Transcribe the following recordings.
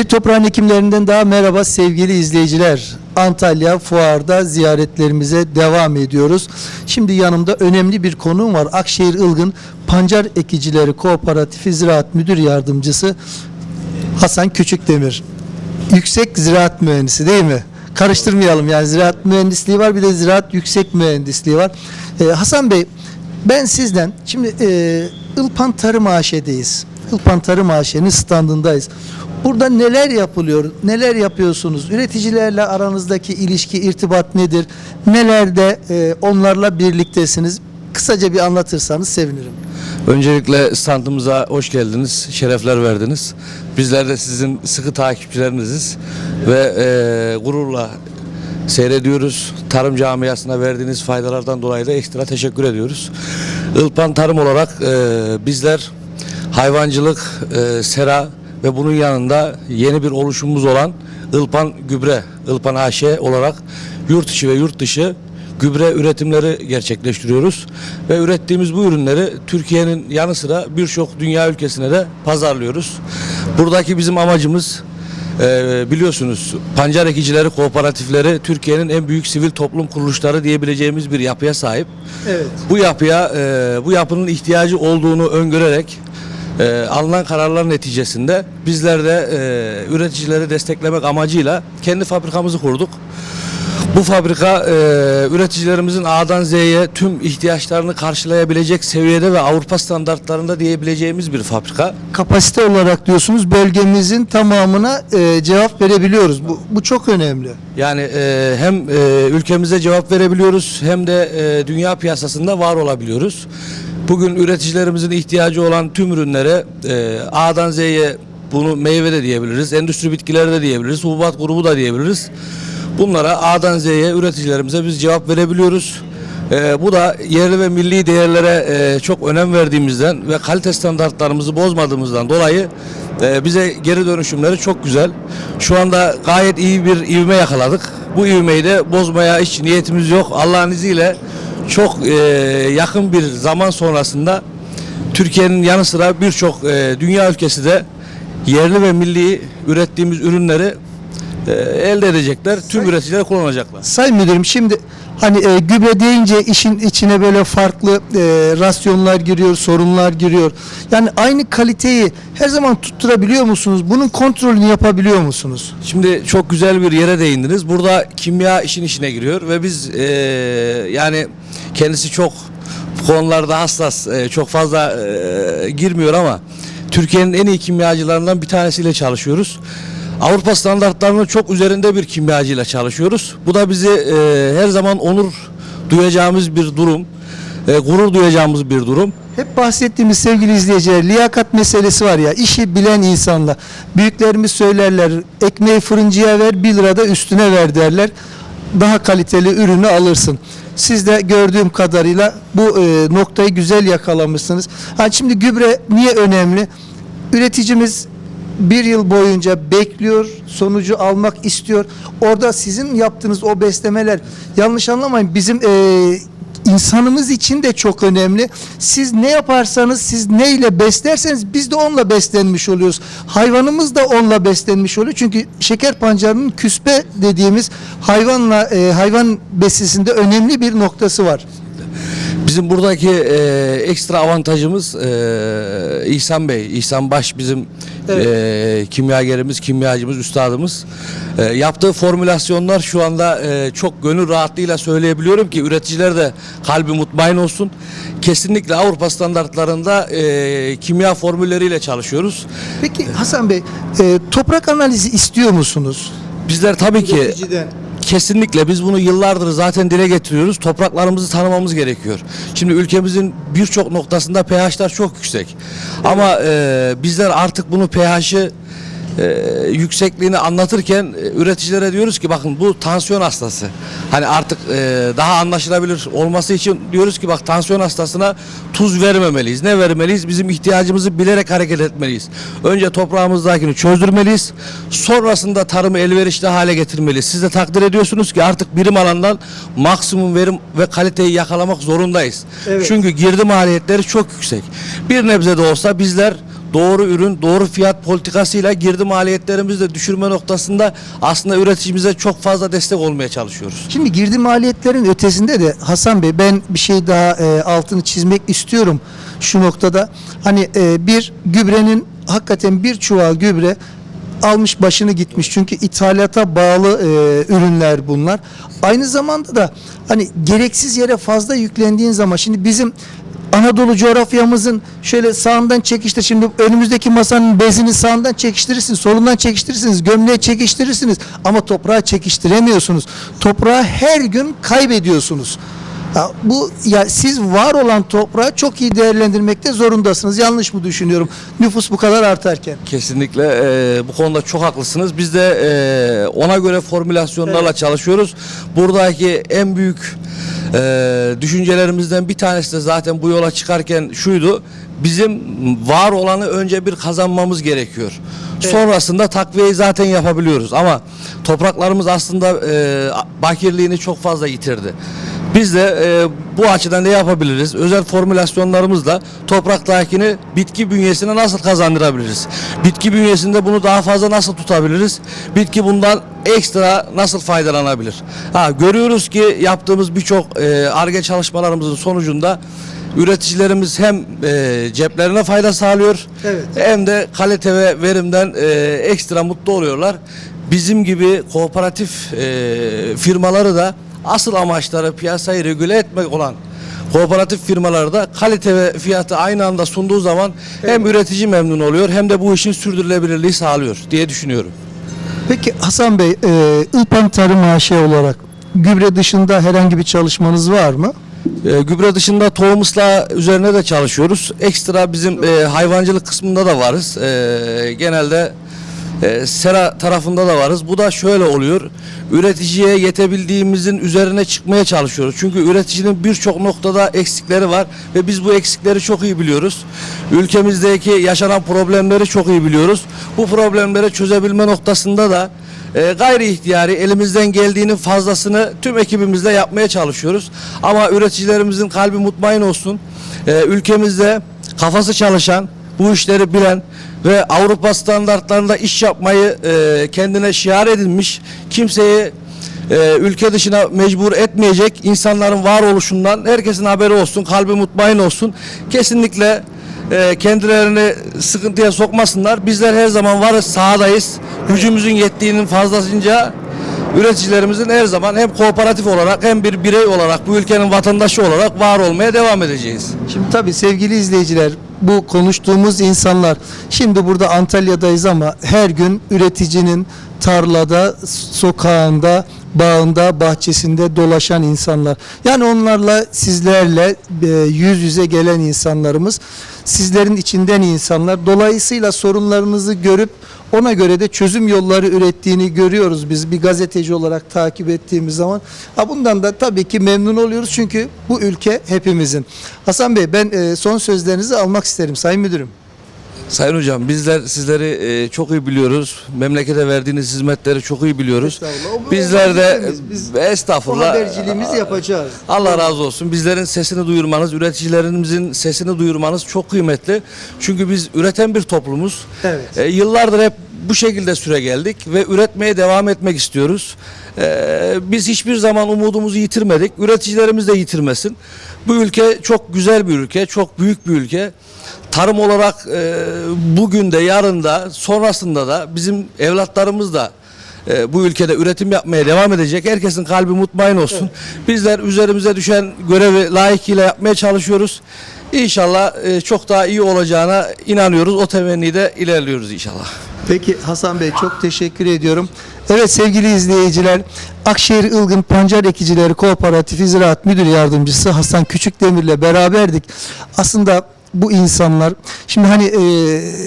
Bir toprağın hekimlerinden daha merhaba sevgili izleyiciler. Antalya Fuar'da ziyaretlerimize devam ediyoruz. Şimdi yanımda önemli bir konuğum var. Akşehir Ilgın Pancar Ekicileri Kooperatifi Ziraat Müdür Yardımcısı Hasan Küçükdemir. Yüksek ziraat mühendisi değil mi? Karıştırmayalım yani ziraat mühendisliği var bir de ziraat yüksek mühendisliği var. Ee, Hasan Bey ben sizden şimdi e, Ilpan Tarım AŞ'deyiz. Ilpan Tarım AŞ'nin standındayız. Burada neler yapılıyor? Neler yapıyorsunuz? Üreticilerle aranızdaki ilişki, irtibat nedir? Nelerde e, onlarla birliktesiniz? Kısaca bir anlatırsanız sevinirim. Öncelikle standımıza hoş geldiniz, şerefler verdiniz. Bizler de sizin sıkı takipçileriniziz ve e, gururla seyrediyoruz. Tarım camiasına verdiğiniz faydalardan dolayı da ekstra teşekkür ediyoruz. Ilpan Tarım olarak e, bizler hayvancılık, e, sera ve bunun yanında yeni bir oluşumumuz olan Ilpan Gübre, Ilpan AŞ olarak yurt içi ve yurt dışı gübre üretimleri gerçekleştiriyoruz ve ürettiğimiz bu ürünleri Türkiye'nin yanı sıra birçok dünya ülkesine de pazarlıyoruz. Buradaki bizim amacımız e, biliyorsunuz pancar ekicileri kooperatifleri Türkiye'nin en büyük sivil toplum kuruluşları diyebileceğimiz bir yapıya sahip. Evet. Bu yapıya e, bu yapının ihtiyacı olduğunu öngörerek e, alınan kararlar neticesinde bizler de e, üreticileri desteklemek amacıyla kendi fabrikamızı kurduk. Bu fabrika e, üreticilerimizin A'dan Z'ye tüm ihtiyaçlarını karşılayabilecek seviyede ve Avrupa standartlarında diyebileceğimiz bir fabrika. Kapasite olarak diyorsunuz bölgemizin tamamına e, cevap verebiliyoruz. Bu, bu çok önemli. Yani e, hem e, ülkemize cevap verebiliyoruz hem de e, dünya piyasasında var olabiliyoruz. Bugün üreticilerimizin ihtiyacı olan tüm ürünlere e, A'dan Z'ye bunu meyve de diyebiliriz, endüstri bitkileri de diyebiliriz, hububat grubu da diyebiliriz. Bunlara A'dan Z'ye üreticilerimize biz cevap verebiliyoruz. E, bu da yerli ve milli değerlere e, çok önem verdiğimizden ve kalite standartlarımızı bozmadığımızdan dolayı e, bize geri dönüşümleri çok güzel. Şu anda gayet iyi bir ivme yakaladık. Bu ivmeyi de bozmaya hiç niyetimiz yok. Allah'ın izniyle çok e, yakın bir zaman sonrasında Türkiye'nin yanı sıra birçok e, dünya ülkesi de yerli ve milli ürettiğimiz ürünleri e, elde edecekler. Tüm üreticiler kullanacaklar. Sayın Müdürüm şimdi hani e, gübre deyince işin içine böyle farklı e, rasyonlar giriyor, sorunlar giriyor. Yani aynı kaliteyi her zaman tutturabiliyor musunuz? Bunun kontrolünü yapabiliyor musunuz? Şimdi çok güzel bir yere değindiniz. Burada kimya işin içine giriyor ve biz e, yani kendisi çok bu konularda hassas, e, çok fazla e, girmiyor ama Türkiye'nin en iyi kimyacılarından bir tanesiyle çalışıyoruz. Avrupa standartlarının çok üzerinde bir kimyacıyla çalışıyoruz. Bu da bizi e, her zaman onur duyacağımız bir durum, e, gurur duyacağımız bir durum. Hep bahsettiğimiz sevgili izleyiciler liyakat meselesi var ya işi bilen insanla büyüklerimiz söylerler ekmeği fırıncıya ver 1 lira da üstüne ver derler daha kaliteli ürünü alırsın. Siz de gördüğüm kadarıyla bu e, noktayı güzel yakalamışsınız. Ha, şimdi gübre niye önemli? Üreticimiz bir yıl boyunca bekliyor, sonucu almak istiyor. Orada sizin yaptığınız o beslemeler yanlış anlamayın bizim e, insanımız için de çok önemli. Siz ne yaparsanız, siz neyle beslerseniz biz de onunla beslenmiş oluyoruz. Hayvanımız da onunla beslenmiş oluyor. Çünkü şeker pancarının küspe dediğimiz hayvanla e, hayvan besisinde önemli bir noktası var. Bizim buradaki e, ekstra avantajımız e, İhsan Bey, İhsan Baş bizim e, kimyagerimiz, kimyacımız, üstadımız. E, yaptığı formülasyonlar şu anda e, çok gönül rahatlığıyla söyleyebiliyorum ki üreticiler de kalbi mutmain olsun. Kesinlikle Avrupa standartlarında e, kimya formülleriyle çalışıyoruz. Peki Hasan Bey, e, toprak analizi istiyor musunuz? Bizler tabii ki Üreticiden. Kesinlikle biz bunu yıllardır zaten dile getiriyoruz. Topraklarımızı tanımamız gerekiyor. Şimdi ülkemizin birçok noktasında pH'lar çok yüksek. Ama e, bizler artık bunu pH'ı e, yüksekliğini anlatırken e, üreticilere diyoruz ki bakın bu tansiyon hastası. Hani artık e, daha anlaşılabilir olması için diyoruz ki bak tansiyon hastasına tuz vermemeliyiz. Ne vermeliyiz? Bizim ihtiyacımızı bilerek hareket etmeliyiz. Önce toprağımızdakini çözdürmeliyiz. Sonrasında tarımı elverişli hale getirmeliyiz. Siz de takdir ediyorsunuz ki artık birim alandan maksimum verim ve kaliteyi yakalamak zorundayız. Evet. Çünkü girdi maliyetleri çok yüksek. Bir nebze de olsa bizler doğru ürün, doğru fiyat politikasıyla girdi maliyetlerimizi de düşürme noktasında aslında üreticimize çok fazla destek olmaya çalışıyoruz. Şimdi girdi maliyetlerin ötesinde de Hasan Bey ben bir şey daha e, altını çizmek istiyorum şu noktada. Hani e, bir gübrenin hakikaten bir çuval gübre almış başını gitmiş. Çünkü ithalata bağlı e, ürünler bunlar. Aynı zamanda da hani gereksiz yere fazla yüklendiğin zaman şimdi bizim Anadolu coğrafyamızın şöyle sağından çekiştir. Şimdi önümüzdeki masanın bezini sağından çekiştirirsiniz, solundan çekiştirirsiniz, gömleği çekiştirirsiniz ama toprağı çekiştiremiyorsunuz. Toprağı her gün kaybediyorsunuz. Ya bu ya siz var olan toprağı çok iyi değerlendirmekte zorundasınız. Yanlış mı düşünüyorum? Nüfus bu kadar artarken. Kesinlikle e, bu konuda çok haklısınız. Biz de e, ona göre formülasyonlarla çalışıyoruz. Buradaki en büyük e, düşüncelerimizden bir tanesi de zaten bu yola çıkarken şuydu. Bizim var olanı önce bir kazanmamız gerekiyor. Sonrasında takviyeyi zaten yapabiliyoruz ama topraklarımız aslında e, bakirliğini çok fazla yitirdi. Biz de e, bu açıdan ne yapabiliriz? Özel formülasyonlarımızla topraktakini bitki bünyesine nasıl kazandırabiliriz? Bitki bünyesinde bunu daha fazla nasıl tutabiliriz? Bitki bundan ekstra nasıl faydalanabilir? Ha, görüyoruz ki yaptığımız birçok e, ARGE çalışmalarımızın sonucunda üreticilerimiz hem e, ceplerine fayda sağlıyor Evet. hem de kalite ve verimden e, ekstra mutlu oluyorlar. Bizim gibi kooperatif e, firmaları da asıl amaçları piyasayı regüle etmek olan kooperatif firmalarda kalite ve fiyatı aynı anda sunduğu zaman hem üretici memnun oluyor hem de bu işin sürdürülebilirliği sağlıyor diye düşünüyorum. Peki Hasan Bey, e, İlpan Tarım AŞ olarak gübre dışında herhangi bir çalışmanız var mı? E, gübre dışında tohum ıslahı üzerine de çalışıyoruz. Ekstra bizim e, hayvancılık kısmında da varız. E, genelde e, sera tarafında da varız. Bu da şöyle oluyor. Üreticiye yetebildiğimizin üzerine çıkmaya çalışıyoruz. Çünkü üreticinin birçok noktada eksikleri var ve biz bu eksikleri çok iyi biliyoruz. Ülkemizdeki yaşanan problemleri çok iyi biliyoruz. Bu problemleri çözebilme noktasında da e, gayri ihtiyari elimizden geldiğinin fazlasını tüm ekibimizle yapmaya çalışıyoruz. Ama üreticilerimizin kalbi mutmain olsun. E, ülkemizde kafası çalışan, bu işleri bilen ve Avrupa standartlarında iş yapmayı e, kendine şiar edinmiş kimseyi e, ülke dışına mecbur etmeyecek insanların varoluşundan herkesin haberi olsun, kalbi mutmain olsun. Kesinlikle e, kendilerini sıkıntıya sokmasınlar. Bizler her zaman varız, sahadayız. Gücümüzün yettiğinin fazlasınca üreticilerimizin her zaman hem kooperatif olarak hem bir birey olarak bu ülkenin vatandaşı olarak var olmaya devam edeceğiz. Şimdi tabii sevgili izleyiciler bu konuştuğumuz insanlar şimdi burada Antalya'dayız ama her gün üreticinin tarlada, sokağında, bağında, bahçesinde dolaşan insanlar. Yani onlarla sizlerle e, yüz yüze gelen insanlarımız, sizlerin içinden insanlar. Dolayısıyla sorunlarınızı görüp ona göre de çözüm yolları ürettiğini görüyoruz biz bir gazeteci olarak takip ettiğimiz zaman. Ha bundan da tabii ki memnun oluyoruz çünkü bu ülke hepimizin. Hasan Bey ben e, son sözlerinizi almak isterim Sayın Müdürüm. Sayın hocam bizler sizleri e, çok iyi biliyoruz. Memlekete verdiğiniz hizmetleri çok iyi biliyoruz. Estağfurullah. O- Bizler de Biz- biz estağfurullah. Haberciliğimizi yapacağız. Allah razı olsun. Bizlerin sesini duyurmanız, üreticilerimizin sesini duyurmanız çok kıymetli. Çünkü biz üreten bir toplumuz. Evet. E, yıllardır hep bu şekilde süre geldik ve üretmeye devam etmek istiyoruz. E, biz hiçbir zaman umudumuzu yitirmedik. Üreticilerimiz de yitirmesin. Bu ülke çok güzel bir ülke, çok büyük bir ülke. Tarım olarak e, bugün de, yarın da, sonrasında da bizim evlatlarımız da e, bu ülkede üretim yapmaya devam edecek. Herkesin kalbi mutmain olsun. Bizler üzerimize düşen görevi layıkıyla yapmaya çalışıyoruz. İnşallah e, çok daha iyi olacağına inanıyoruz. O temennide ilerliyoruz inşallah. Peki Hasan Bey çok teşekkür ediyorum. Evet sevgili izleyiciler Akşehir Ilgın Pancar Ekicileri Kooperatifi Ziraat Müdür Yardımcısı Hasan Küçükdemir'le beraberdik. Aslında bu insanlar şimdi hani e,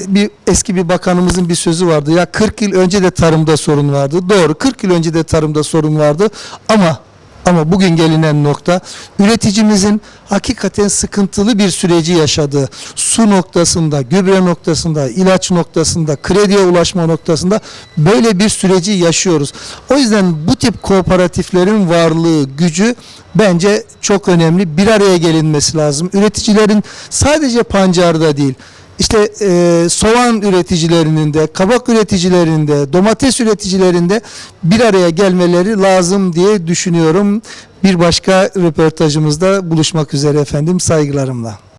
bir eski bir bakanımızın bir sözü vardı ya 40 yıl önce de tarımda sorun vardı. Doğru 40 yıl önce de tarımda sorun vardı ama ama bugün gelinen nokta üreticimizin hakikaten sıkıntılı bir süreci yaşadığı su noktasında, gübre noktasında, ilaç noktasında, krediye ulaşma noktasında böyle bir süreci yaşıyoruz. O yüzden bu tip kooperatiflerin varlığı, gücü bence çok önemli. Bir araya gelinmesi lazım. Üreticilerin sadece pancarda değil, işte e, soğan üreticilerinin de, kabak üreticilerinin de, domates üreticilerinde bir araya gelmeleri lazım diye düşünüyorum. Bir başka röportajımızda buluşmak üzere efendim saygılarımla.